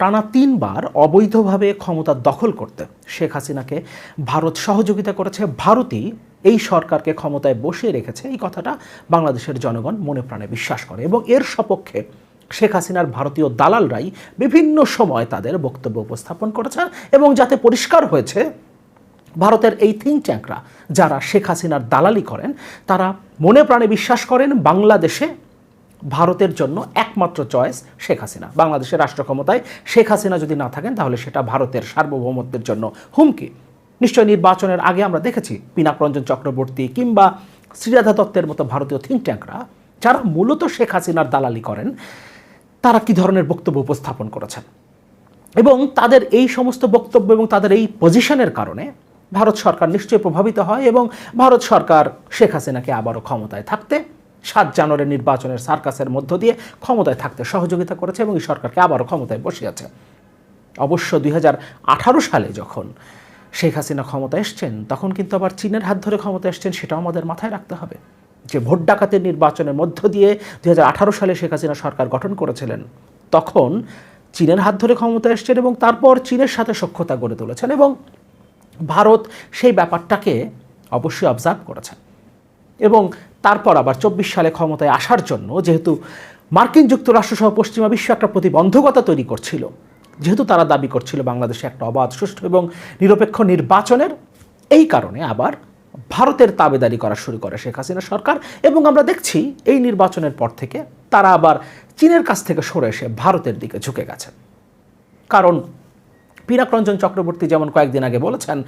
টানা তিনবার অবৈধভাবে ক্ষমতা দখল করতে শেখ হাসিনাকে ভারত সহযোগিতা করেছে। ভারতই এই সরকারকে ক্ষমতায় বসিয়ে রেখেছে। এই কথাটা বাংলাদেশের জনগণ মনে প্রাণে বিশ্বাস করে এবং এর সপক্ষে শেখ হাসিনার ভারতীয় দালালরাই বিভিন্ন সময় তাদের বক্তব্য উপস্থাপন করেছে এবং যাতে পরিষ্কার হয়েছে, ভারতের এই থিঙ্ক ট্যাঙ্করা যারা শেখ হাসিনার দালালি করেন, তারা মনে প্রাণে বিশ্বাস করেন বাংলাদেশে ভারতের জন্য একমাত্র চয়েস শেখ হাসিনা। বাংলাদেশের রাষ্ট্র ক্ষমতায় শেখ হাসিনা যদি না থাকেন, তাহলে সেটা ভারতের সার্বভৌমত্বের জন্য হুমকি। নিশ্চয় নির্বাচনের আগে আমরা দেখেছি পিনাক রঞ্জন চক্রবর্তী কিংবা শ্রীরাধা দত্তের মতো ভারতীয় থিঙ্ক ট্যাঙ্করা যারা মূলত শেখ হাসিনার দালালি করেন, তারা কি ধরনের বক্তব্য উপস্থাপন করেছেন? এবং তাদের এই সমস্ত বক্তব্য এবং তাদের এই পজিশনের কারণে ভারত সরকার নিশ্চয়ই প্রভাবিত হয় এবং ভারত সরকার শেখ হাসিনাকে আবারও ক্ষমতায় থাকতে সাত জানুয়ারি নির্বাচনের সার্কাসের মধ্য দিয়ে ক্ষমতায় থাকতে সহযোগিতা করেছে এবং এই সরকারকে আবারও ক্ষমতায় বসিয়েছে। অবশ্য দুই হাজার আঠারো সালে যখন শেখ হাসিনা ক্ষমতা এসছেন, তখন কিন্তু আবার চীনের হাত ধরে ক্ষমতা এসছেন, সেটাও আমাদের মাথায় রাখতে হবে। যে ভোট ডাকাতের নির্বাচনের মধ্য দিয়ে দুই হাজার আঠারো সালে শেখ হাসিনা সরকার গঠন করেছিলেন, তখন চীনের হাত ধরে ক্ষমতা এসছেন এবং তারপর চীনের সাথে সখ্যতা গড়ে তুলেছেন এবং ভারত সেই ব্যাপারটাকে অবশ্যই অবজার্ভ করেছেন। এবং তারপর আবার চব্বিশ সালে ক্ষমতায় আসার জন্য যেহেতু মার্কিন যুক্তরাষ্ট্র সহ পশ্চিমা বিশ্ব একটা প্রতিবন্ধকতা তৈরি করছিল, যেহেতু তারা দাবি করছিল বাংলাদেশে একটা অবাধ, সুষ্ঠু এবং নিরপেক্ষ নির্বাচনের এই কারণে আবার ভারতের তাবেদারি করা শুরু করে শেখ হাসিনা সরকার এবং আমরা দেখছি এই নির্বাচনের পর থেকে তারা আবার চীনের কাছ থেকে সরে এসে ভারতের দিকে ঝুঁকে গেছে। কারণ পিনাক রঞ্জন চক্রবর্তী যেমন কয়েকদিন আগে বলেছেন,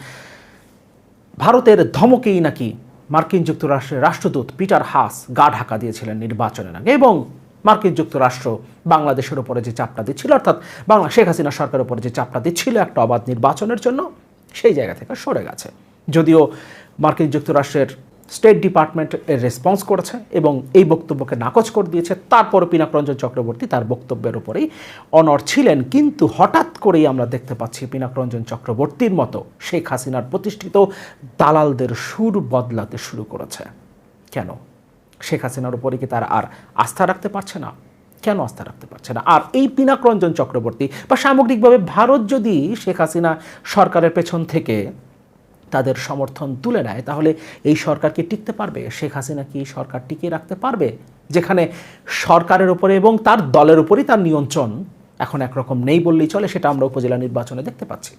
ভারতের ধমকেই নাকি মার্কিন যুক্তরাষ্ট্রের রাষ্ট্রদূত পিটার হাস গা ঢাকা দিয়েছিলেন নির্বাচনের আগে এবং মার্কিন যুক্তরাষ্ট্র বাংলাদেশের উপরে যে চাপটা দিচ্ছিল, অর্থাৎ বাংলা, শেখ হাসিনা সরকারের উপরে যে চাপটা দিচ্ছিল একটা অবাধ নির্বাচনের জন্য, সেই জায়গা থেকে সরে গেছে। যদিও মার্কিন যুক্তরাষ্ট্রের স্টেট ডিপার্টমেন্ট এর রেসপন্স করেছে এবং এই বক্তব্যকে নাকচ করে দিয়েছে। তারপর পিনাক রঞ্জন চক্রবর্তী তার বক্তব্যের উপরেই অনর ছিলেন। কিন্তু হঠাৎ করেই আমরা দেখতে পাচ্ছি পিনাক রঞ্জন চক্রবর্তীর মতো শেখ হাসিনার প্রতিষ্ঠিত দালালদের সুর বদলাতে শুরু করেছে। কেন? শেখ হাসিনার উপরে কি তারা আর আস্থা রাখতে পারছে না? কেন আস্থা রাখতে পারছে না? আর এই পিনাক রঞ্জন চক্রবর্তী বা সামগ্রিকভাবে ভারত যদি শেখ হাসিনা সরকারের পেছন থেকে তাদের সমর্থন তুলে নেয়, তাহলে এই সরকার কি টিকতে পারবে? শেখ হাসিনা কি সরকার টিকিয়ে রাখতে পারবে? যেখানে সরকারের উপরে এবং তার দলের উপরই তার নিয়ন্ত্রণ এখন একরকম নেই বললেই চলে, সেটা আমরা উপজেলা নির্বাচনে দেখতে পাচ্ছি।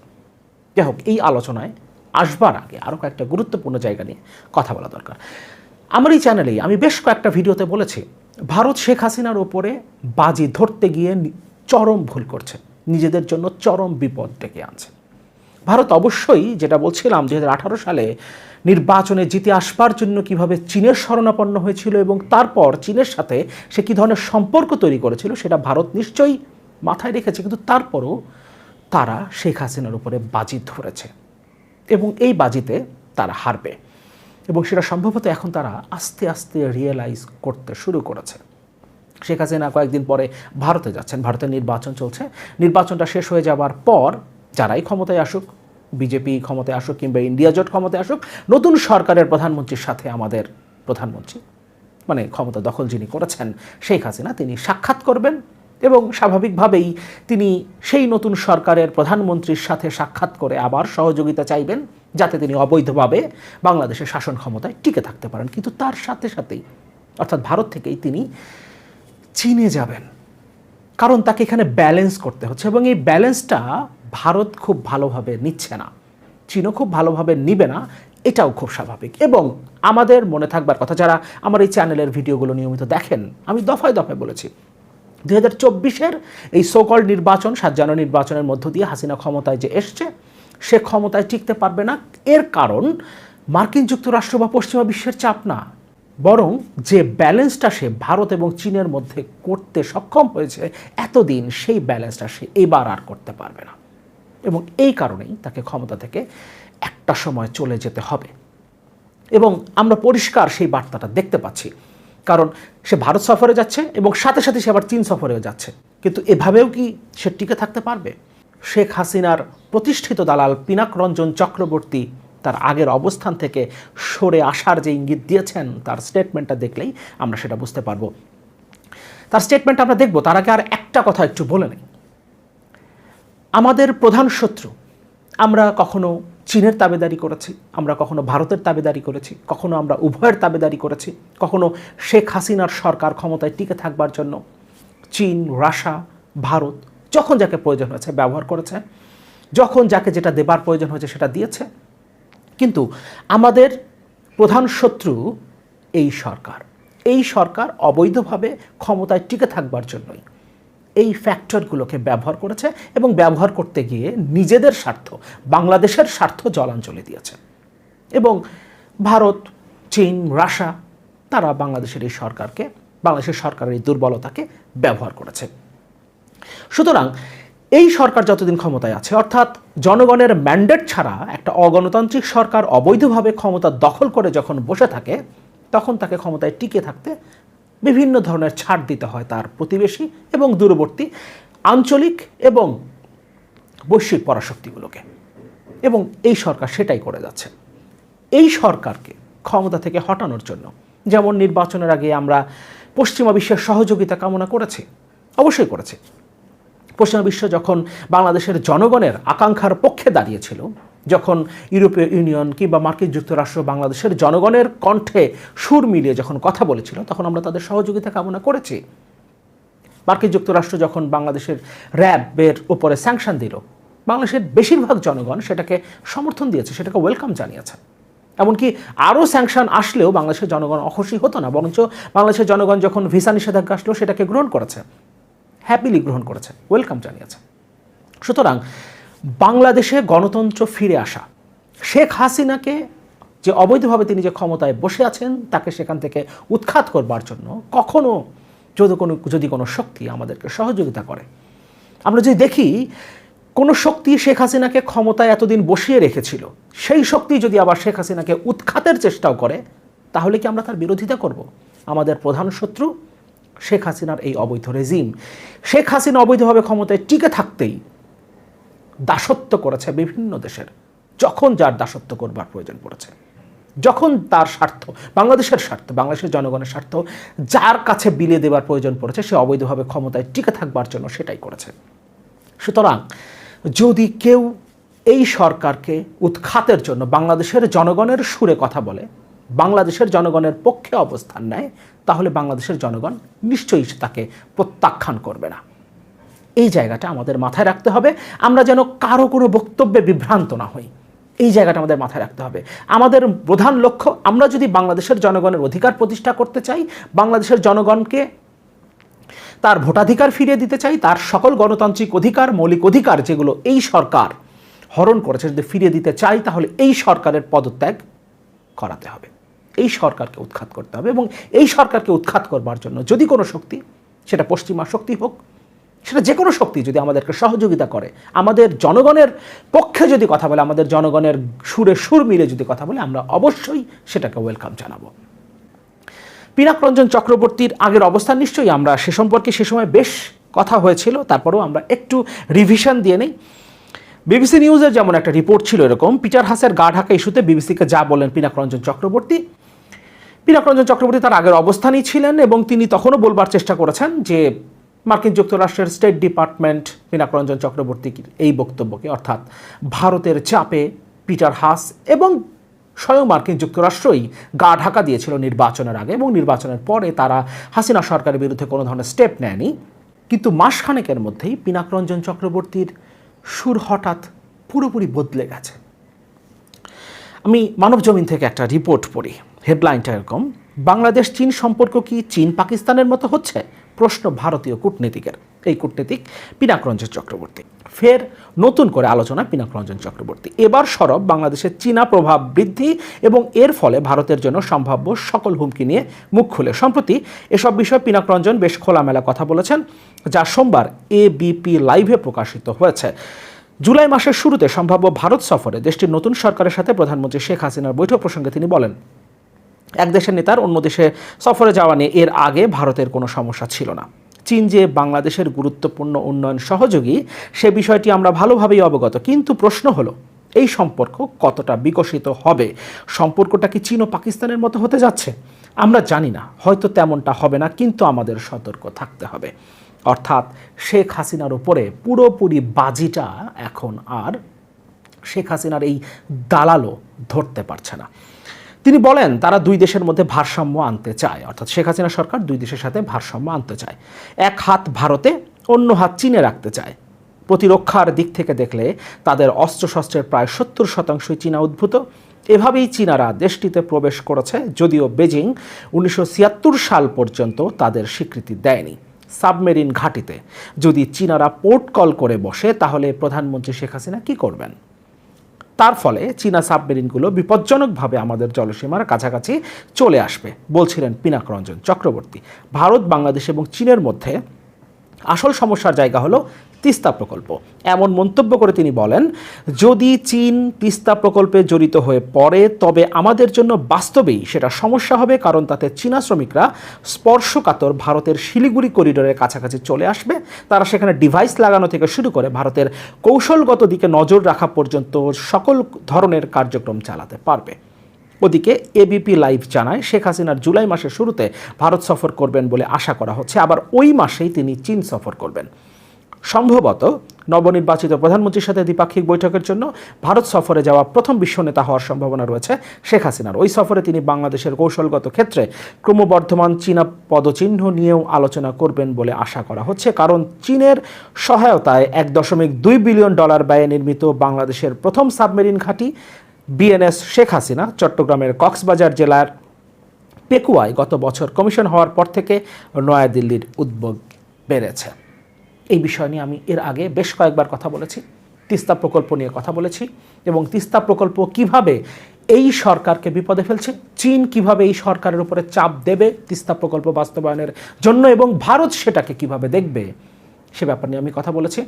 যাই হোক, এই আলোচনায় আসবার আগে আরও কয়েকটা গুরুত্বপূর্ণ জায়গা নিয়ে কথা বলা দরকার। আমার এই চ্যানেলেই আমি বেশ কয়েকটা ভিডিওতে বলেছি, ভারত শেখ হাসিনার ওপরে বাজি ধরতে গিয়ে চরম ভুল করছে। নিজেদের জন্য চরম বিপদ ডেকে আনছে। ভারত অবশ্যই যেটা বলছিলাম দু হাজার আঠারো সালে নির্বাচনে জিতে আসবার জন্য কীভাবে চীনের শরণাপন্ন হয়েছিল এবং তারপর চীনের সাথে সে কী ধরনের সম্পর্ক তৈরি করেছিল সেটা ভারত নিশ্চয়ই মাথায় রেখেছে, কিন্তু তারপরও তারা শেখ হাসিনার উপরে বাজি ধরেছে এবং এই বাজিতে তারা হারবে এবং সেটা সম্ভবত এখন তারা আস্তে আস্তে রিয়েলাইজ করতে শুরু করেছে। শেখ হাসিনা কয়েকদিন পরে ভারতে যাচ্ছেন, ভারতের নির্বাচন চলছে। নির্বাচনটা শেষ হয়ে যাবার পর যারাই ক্ষমতায় আসুক বিজেপি ক্ষমতায় আসুক কিংবা ইন্ডিয়া জোট ক্ষমতায় আসুক, নতুন সরকারের প্রধানমন্ত্রীর সাথে আমাদের প্রধানমন্ত্রী মানে ক্ষমতা দখল যিনি করেছেন, শেখ হাসিনা, তিনি সাক্ষাৎ করবেন এবং স্বাভাবিকভাবেই তিনি সেই নতুন সরকারের প্রধানমন্ত্রীর সাথে সাক্ষাৎ করে আবার সহযোগিতা চাইবেন, যাতে তিনি অবৈধভাবে বাংলাদেশের শাসন ক্ষমতায় টিকে থাকতে পারেন। কিন্তু তার সাথে সাথেই, অর্থাৎ ভারত থেকেই তিনি চীনে যাবেন। কারণ তাকে এখানে ব্যালেন্স করতে হচ্ছে এবং এই ব্যালেন্সটা ভারত খুব ভালোভাবে নিচ্ছে না। চীনও খুব ভালোভাবে নিবে না, এটাও খুব স্বাভাবিক। এবং আমাদের মনে থাকবার কথা, যারা আমার এই চ্যানেলের ভিডিওগুলো নিয়মিত দেখেন, আমি দফায় দফায় বলেছি, দুই হাজার চব্বিশের এই সোকল নির্বাচন, সাত নির্বাচনের মধ্য দিয়ে হাসিনা ক্ষমতায় যে এসছে, সে ক্ষমতায় টিকতে পারবে না। এর কারণ, মার্কিন যুক্তরাষ্ট্র বা পশ্চিমা বিশ্বের চাপ না। বরং যে ব্যালেন্সটা সে ভারত এবং চীনের মধ্যে করতে সক্ষম হয়েছে, এতদিন সেই ব্যালেন্সটা সে এবার আর করতে পারবে না। এবং এই কারণেই তাকে ক্ষমতা থেকে একটা সময় চলে যেতে হবে। এবং আমরা পরিষ্কার সেই বার্তাটা দেখতে পাচ্ছি। কারণ সে ভারত সফরে যাচ্ছে এবং সাথে সাথে সে আবার চীন সফরেও যাচ্ছে। কিন্তু এভাবেও কি সে টিকে থাকতে পারবে? শেখ হাসিনার প্রতিষ্ঠিত দালাল পিনাক রঞ্জন চক্রবর্তী তার আগের অবস্থান থেকে সরে আসার যে ইঙ্গিত দিয়েছেন, তার স্টেটমেন্টটা দেখলেই আমরা সেটা বুঝতে পারব। তার স্টেটমেন্ট আমরা দেখব, তার আগে আর একটা কথা একটু বলে নেই। আমাদের প্রধান শত্রু। আমরা কখনো চীনের তাবেদারি করেছি, আমরা কখনো ভারতের তাবেদারি করেছি, কখনো আমরা উভয়ের তাবেদারি করেছি, কখনো শেখ হাসিনার সরকার ক্ষমতায় টিকে থাকবার জন্য চীন রাশা ভারত যখন যাকে প্রয়োজন হয়েছে ব্যবহার করেছে, যখন যাকে যেটা দেবার প্রয়োজন হয়েছে সেটা দিয়েছে। কিন্তু আমাদের প্রধান শত্রু এই সরকার। এই সরকার অবৈধভাবে ক্ষমতায় টিকে থাকবার জন্যই। এই ফ্যাক্টরগুলোকে ব্যবহার করেছে এবং ব্যবহার করতে গিয়ে নিজেদের স্বার্থ, বাংলাদেশের স্বার্থ জলাঞ্জলি দিয়েছে। এবং ভারত, চীন রাশা তারা বাংলাদেশের এই সরকারকে, বাংলাদেশের সরকারের এই দুর্বলতাকে ব্যবহার করেছে। সুতরাং এই সরকার যতদিন ক্ষমতায় আছে, অর্থাৎ জনগণের ম্যান্ডেট ছাড়া একটা অগণতান্ত্রিক সরকার অবৈধভাবে ক্ষমতা দখল করে যখন বসে থাকে, তখন তাকে ক্ষমতায় টিকে থাকতে বিভিন্ন ধরনের ছাড় দিতে হয় তার প্রতিবেশী এবং দূরবর্তী, আঞ্চলিক এবং বৈশ্বিক পরাশক্তিগুলোকে। এবং এই সরকার সেটাই করে যাচ্ছে। এই সরকারকে ক্ষমতা থেকে হটানোর জন্য, যেমন নির্বাচনের আগে আমরা পশ্চিমা বিশ্বের সহযোগিতা কামনা করেছি, অবশ্যই করেছি। পশ্চিমা বিশ্ব যখন বাংলাদেশের জনগণের আকাঙ্ক্ষার পক্ষে দাঁড়িয়েছিল যখন ইউরোপীয় ইউনিয়ন কিংবা মার্কিন যুক্তরাষ্ট্র বাংলাদেশের জনগণের কণ্ঠে সুর মিলিয়ে যখন কথা বলেছিল, তখন আমরা তাদের সহযোগিতা কামনা করেছি। মার্কিন যুক্তরাষ্ট্র যখন বাংলাদেশের র্যাবের উপরে স্যাংশন দিল, বাংলাদেশের বেশিরভাগ জনগণ সেটাকে সমর্থন দিয়েছে, সেটাকে ওয়েলকাম জানিয়েছে। এমনকি আরও স্যাংশন আসলেও বাংলাদেশের জনগণ অখুশি হতো না, বরঞ্চ বাংলাদেশের জনগণ যখন ভিসা নিষেধাজ্ঞা আসলো সেটাকে গ্রহণ করেছে। হ্যাপিলি গ্রহণ করেছে, ওয়েলকাম জানিয়েছে। সুতরাং বাংলাদেশে গণতন্ত্র ফিরে আসা। শেখ হাসিনাকে যে অবৈধভাবে তিনি যে ক্ষমতায় বসে আছেন, তাকে সেখান থেকে উৎখাত করবার জন্য কখনো যদি কোনো যদি কোনো শক্তি আমাদেরকে সহযোগিতা করে। আমরা যদি দেখি, কোনো শক্তি শেখ হাসিনাকে ক্ষমতায় এতদিন বসিয়ে রেখেছিল। সেই শক্তি যদি আবার শেখ হাসিনাকে উৎখাতের চেষ্টাও করে, তাহলে কি আমরা তার বিরোধিতা করব? আমাদের প্রধান শত্রু শেখ হাসিনার এই অবৈধ রেজিম। শেখ হাসিনা অবৈধভাবে ক্ষমতায় টিকে থাকতেই দাসত্ব করেছে বিভিন্ন দেশের। যখন যার দাসত্ব করবার প্রয়োজন পড়েছে। যখন তার স্বার্থ, বাংলাদেশের স্বার্থ, বাংলাদেশের জনগণের স্বার্থ যার কাছে বিলিয়ে দেবার প্রয়োজন পড়েছে, সে অবৈধভাবে ক্ষমতায় টিকে থাকবার জন্য সেটাই করেছে। সুতরাং যদি কেউ এই সরকারকে উৎখাতের জন্য বাংলাদেশের জনগণের সুরে কথা বলে, বাংলাদেশের জনগণের পক্ষে অবস্থান নেয়, তাহলে বাংলাদেশের জনগণ নিশ্চয়ই তাকে প্রত্যাখ্যান করবে না। এই জায়গাটা আমাদের মাথায় রাখতে হবে। আমরা যেন কারও কোনো বক্তব্যে বিভ্রান্ত না হই। এই জায়গাটা আমাদের মাথায় রাখতে হবে। আমাদের প্রধান লক্ষ্য, আমরা যদি বাংলাদেশের জনগণের অধিকার প্রতিষ্ঠা করতে চাই, বাংলাদেশের জনগণকে তার ভোটাধিকার ফিরিয়ে দিতে চাই, তার সকল গণতান্ত্রিক অধিকার, মৌলিক অধিকার যেগুলো এই সরকার হরণ করেছে যদি ফিরিয়ে দিতে চাই, তাহলে এই সরকারের পদত্যাগ করাতে হবে। এই সরকারকে উৎখাত করতে হবে এবং এই সরকারকে উৎখাত করবার জন্য যদি কোনো শক্তি, সেটা পশ্চিমা শক্তি হোক সেটা যে কোনো শক্তি যদি আমাদেরকে সহযোগিতা করে, আমাদের জনগণের পক্ষে যদি কথা বলে, আমাদের জনগণের সুরে সুর মিলে যদি কথা বলে, আমরা অবশ্যই সেটাকে ওয়েলকাম জানাব। পিনাক রঞ্জন চক্রবর্তীর আগের অবস্থান নিশ্চয়ই আমরা সে সম্পর্কে সে সময় বেশ কথা হয়েছিল, তারপরেও আমরা একটু রিভিশন দিয়ে নেই। বিবিসি নিউজের যেমন একটা রিপোর্ট ছিল এরকম, পিটার হাসের গা ঢাকা ইস্যুতে বিবিসিকে যা বললেন পিনাক রঞ্জন চক্রবর্তী। পিনাক রঞ্জন চক্রবর্তী তার আগের অবস্থানই ছিলেন এবং তিনি তখনও বলবার চেষ্টা করেছেন যে মার্কিন যুক্তরাষ্ট্রের স্টেট ডিপার্টমেন্ট পিনাক রঞ্জন চক্রবর্তীর এই বক্তব্যকে, অর্থাৎ ভারতের চাপে পিটার হাস এবং স্বয়ং মার্কিন যুক্তরাষ্ট্রই গা ঢাকা দিয়েছিল নির্বাচনের আগে এবং নির্বাচনের পরে তারা হাসিনা সরকারের বিরুদ্ধে কোনো ধরনের স্টেপ নেয়নি। কিন্তু মাসখানেকের মধ্যেই পিনাক রঞ্জন চক্রবর্তীর সুর হঠাৎ পুরোপুরি বদলে গেছে। আমি মানব জমিন থেকে একটা রিপোর্ট পড়ি হেডলাইনটা এরকম বাংলাদেশ চীন সম্পর্ক কি চীন পাকিস্তানের মতো হচ্ছে? প্রশ্ন ভারতীয় কূটনীতিকের। এই কূটনীতিক পিনাকরঞ্জন চক্রবর্তী। ফের নতুন করে আলোচনা পিনাকরঞ্জন চক্রবর্তী। এবার সরব বাংলাদেশের চীনা প্রভাব বৃদ্ধি এবং এর ফলে ভারতের জন্য সম্ভাব্য সকল হুমকি নিয়ে মুখ খুলে। সম্প্রতি এসব বিষয়ে পিনাকরঞ্জন বেশ খোলামেলা কথা বলেছেন, যা সোমবার এবিপি লাইভে প্রকাশিত হয়েছে। জুলাই মাসের শুরুতে সম্ভাব্য ভারত সফরে দেশটির নতুন সরকারের সাথে প্রধানমন্ত্রী শেখ হাসিনার বৈঠক প্রসঙ্গে তিনি বলেন এক দেশের নেতার অন্য দেশে সফরে যাওয়া নিয়ে এর আগে ভারতের কোনো সমস্যা ছিল না। চীন যে বাংলাদেশের গুরুত্বপূর্ণ উন্নয়ন সহযোগী, সে বিষয়টি আমরা ভালোভাবেই অবগত। কিন্তু প্রশ্ন হলো, এই সম্পর্ক কতটা বিকশিত হবে? সম্পর্কটা কি চীন ও পাকিস্তানের মতো হতে যাচ্ছে? আমরা জানি না, হয়তো তেমনটা হবে না, কিন্তু আমাদের সতর্ক থাকতে হবে। অর্থাৎ শেখ হাসিনার উপরে পুরোপুরি বাজিটা এখন আর শেখ হাসিনার এই দালালও ধরতে পারছে না। তিনি বলেন, তারা দুই দেশের মধ্যে ভারসাম্য আনতে চায়। অর্থাৎ শেখ হাসিনা সরকার দুই দেশের সাথে ভারসাম্য আনতে চায়। এক হাত ভারতে, অন্য হাত চীনে রাখতে চায়। প্রতিরক্ষার দিক থেকে দেখলে তাদের অস্ত্রশস্ত্রের প্রায় সত্তর শতাংশই চীনা উদ্ভূত। এভাবেই চীনারা দেশটিতে প্রবেশ করেছে, যদিও বেজিং উনিশশো ছিয়াত্তর সাল পর্যন্ত তাদের স্বীকৃতি দেয়নি। সাবমেরিন ঘাঁটিতে যদি চীনারা পোর্ট কল করে বসে, তাহলে প্রধানমন্ত্রী শেখ হাসিনা কি করবেন? তার ফলে চীনা সাবমেরিনগুলো বিপজ্জনকভাবে আমাদের জলসীমার কাছাকাছি চলে আসবে, বলছিলেন পিনাক রঞ্জন চক্রবর্তী। ভারত, বাংলাদেশ এবং চীনের মধ্যে আসল সমস্যার জায়গা হলো তিস্তা প্রকল্প। এমন মন্তব্য করে তিনি বলেন, যদি চীন তিস্তা প্রকল্পে জড়িত হয়ে পড়ে, তবে আমাদের জন্য বাস্তবেই সেটা সমস্যা হবে কারণ তাতে চীনা শ্রমিকরা স্পর্শকাতর ভারতের শিলিগুড়ি করিডোরের কাছাকাছি চলে আসবে। তারা সেখানে ডিভাইস লাগানো থেকে শুরু করে ভারতের কৌশলগত দিকে নজর রাখা পর্যন্ত সকল ধরনের কার্যক্রম চালাতে পারবে। ওদিকে এবিপি লাইভ জানায়, শেখ হাসিনার জুলাই মাসের শুরুতে ভারত সফর করবেন বলে আশা করা হচ্ছে। আবার ওই মাসেই তিনি চীন সফর করবেন। সম্ভবত নবনির্বাচিত প্রধানমন্ত্রীর সাথে দ্বিপাক্ষিক বৈঠকের জন্য ভারত সফরে যাওয়া প্রথম বিশ্ব নেতা হওয়ার সম্ভাবনা রয়েছে শেখ হাসিনার। ওই সফরে তিনি বাংলাদেশের কৌশলগত ক্ষেত্রে ক্রমবর্ধমান চীনা পদচিহ্ন নিয়েও আলোচনা করবেন বলে আশা করা হচ্ছে। কারণ চীনের সহায়তায় এক দশমিক দুই বিলিয়ন ডলার ব্যয়ে নির্মিত বাংলাদেশের প্রথম সাবমেরিন ঘাঁটি বিএনএস শেখ হাসিনা চট্টগ্রামের কক্সবাজার জেলার পেকুয়ায় গত বছর কমিশন হওয়ার পর থেকে নয়াদিল্লির উদ্যোগ বেড়েছে। এই বিষয় নিয়ে আমি এর আগে বেশ কয়েকবার কথা বলেছি, তিস্তা প্রকল্প নিয়ে কথা বলেছি এবং তিস্তা প্রকল্প কীভাবে এই সরকারকে বিপদে ফেলছে, চীন কীভাবে এই সরকারের উপরে চাপ দেবে তিস্তা প্রকল্প বাস্তবায়নের জন্য এবং ভারত সেটাকে কীভাবে দেখবে, সে ব্যাপার নিয়ে আমি কথা বলেছি।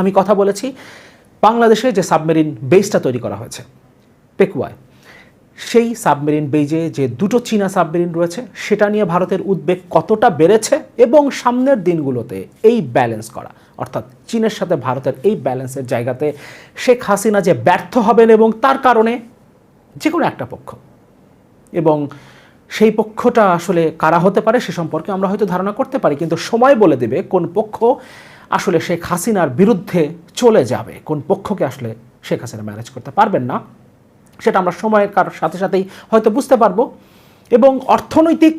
আমি কথা বলেছি বাংলাদেশে যে সাবমেরিন বেসটা তৈরি করা হয়েছে, পেকুয়ায়। সেই সাবমেরিন বেজে যে দুটো চীনা সাবমেরিন রয়েছে, সেটা নিয়ে ভারতের উদ্বেগ কতটা বেড়েছে এবং সামনের দিনগুলোতে এই ব্যালেন্স করা? অর্থাৎ চীনের সাথে ভারতের এই ব্যালেন্সের জায়গাতে শেখ হাসিনা যে ব্যর্থ হবেন এবং তার কারণে যে কোনো একটা পক্ষ। এবং সেই পক্ষটা আসলে কারা হতে পারে সে সম্পর্কে আমরা হয়তো ধারণা করতে পারি, কিন্তু সময় বলে দেবে কোন পক্ষ আসলে শেখ হাসিনার বিরুদ্ধে চলে যাবে, কোন পক্ষকে আসলে শেখ হাসিনা ম্যানেজ করতে পারবেন না। সেটা আমরা সময়ের কার সাথে সাথেই হয়তো বুঝতে পারব। এবং অর্থনৈতিক,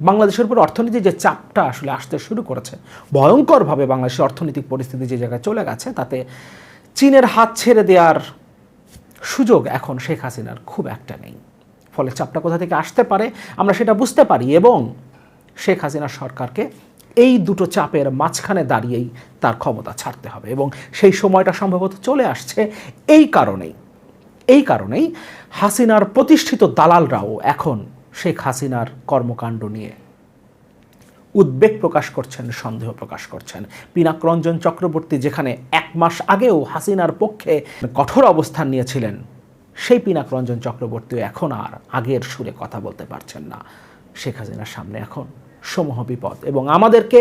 বাংলাদেশের উপর অর্থনীতির যে চাপটা আসলে আসতে শুরু করেছে, ভয়ঙ্করভাবে বাংলাদেশের অর্থনৈতিক পরিস্থিতি যে জায়গায় চলে গেছে, তাতে চীনের হাত ছেড়ে দেওয়ার সুযোগ এখন শেখ হাসিনার খুব একটা নেই। ফলে চাপটা কোথা থেকে আসতে পারে, আমরা সেটা বুঝতে পারি এবং শেখ হাসিনা সরকারকে এই দুটো চাপের মাঝখানে দাঁড়িয়েই তার ক্ষমতা ছাড়তে হবে এবং সেই সময়টা সম্ভবত চলে আসছে এই কারণেই। এই কারণেই হাসিনার প্রতিষ্ঠিত দালালরাও এখন শেখ হাসিনার কর্মকাণ্ড নিয়ে উদ্বেগ প্রকাশ করছেন, সন্দেহ প্রকাশ করছেন। পিনাক রঞ্জন চক্রবর্তী যেখানে এক মাস আগেও হাসিনার পক্ষে কঠোর অবস্থান নিয়েছিলেন, সেই পিনাক রঞ্জন চক্রবর্তীও এখন আর আগের সুরে কথা বলতে পারছেন না। শেখ হাসিনার সামনে এখন সমূহ বিপদ এবং আমাদেরকে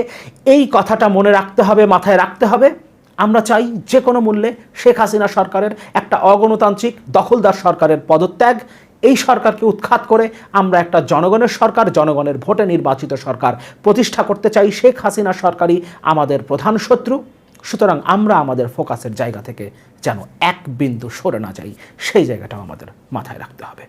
এই কথাটা মনে রাখতে হবে, মাথায় রাখতে হবে। আমরা চাই যে কোনো মূল্যে শেখ হাসিনা সরকারের একটা অগণতান্ত্রিক, দখলদার সরকারের পদত্যাগ। এই সরকারকে উৎখাত করে আমরা একটা জনগণের সরকার, জনগণের ভোটে নির্বাচিত সরকার। প্রতিষ্ঠা করতে চাই শেখ হাসিনা সরকারই আমাদের প্রধান শত্রু। সুতরাং আমরা আমাদের ফোকাসের জায়গা থেকে যেন এক বিন্দু সরে না যাই, সেই জায়গাটাও আমাদের মাথায় রাখতে হবে।